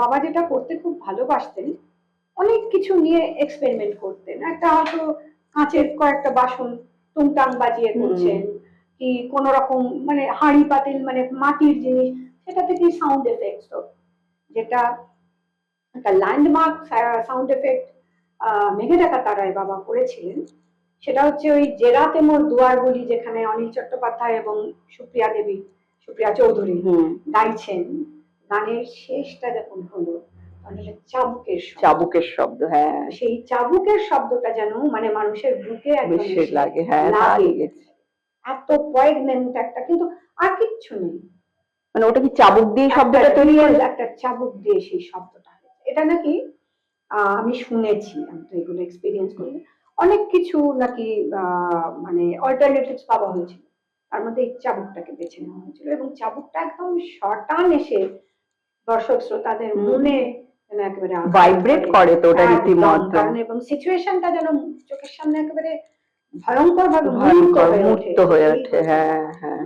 বাবা যেটা করতে খুব ভালোবাসতেন অনেক কিছু নিয়ে এক্সপেরিমেন্ট করতেন। একটা হয়তো কাঁচের কয়েকটা বাসন টুংটাং বাজিয়ে করছেন কি কোন রকম মানে হাঁড়ি পাতিল মানে মাটির জিনিস সেটা থেকে সাউন্ড এফেক্টস যেটা একটা ল্যান্ডমার্ক সাউন্ড এফেক্ট মেঘে ডাকা তারায় বাবা করেছিলেন। সেটা হচ্ছে ওই জেরাতে মোর দুয়ারগুলি যেখানে অনিল চট্টোপাধ্যায় এবং সুপ্রিয়া দেবী সুপ্রিয়া চৌধুরী গাইছেন। গানের শেষটা যখন হলো চাবুকের। চাবুকের শব্দ হ্যাঁ। সেই চাবুকের শব্দটা যেন মানে মানুষের বুকে লাগে হ্যাঁ লাগে। এত পয়েগনেন্ট একটা কিন্তু আর কিচ্ছু নেই। মানে ওটা কি চাবুক দিয়ে শব্দটা তৈরি একটা চাবুক দিয়ে সেই শব্দটা এটা নাকি আহ, আমি শুনেছি আমি তো এগুলো এক্সপিরিয়েন্স করি অনেক কিছু নাকি মানে অল্টারনেটিভস পাওয়া হয়েছিল। তার মধ্যে এই চাবুকটাকে বেছে নেওয়া হয়েছিল এবং চাবুকটা একদম শটান এসে দর্শক শ্রোতাদের মনে একেবারে ভাইব্রেট করে। তো ওটা রীতিমতো। এবং সিচুয়েশনটা যেন চোখের সামনে একেবারে ভয়ঙ্কর ভাবে ভয়ঙ্কর মূর্ত হয়ে ওঠে হ্যাঁ হ্যাঁ।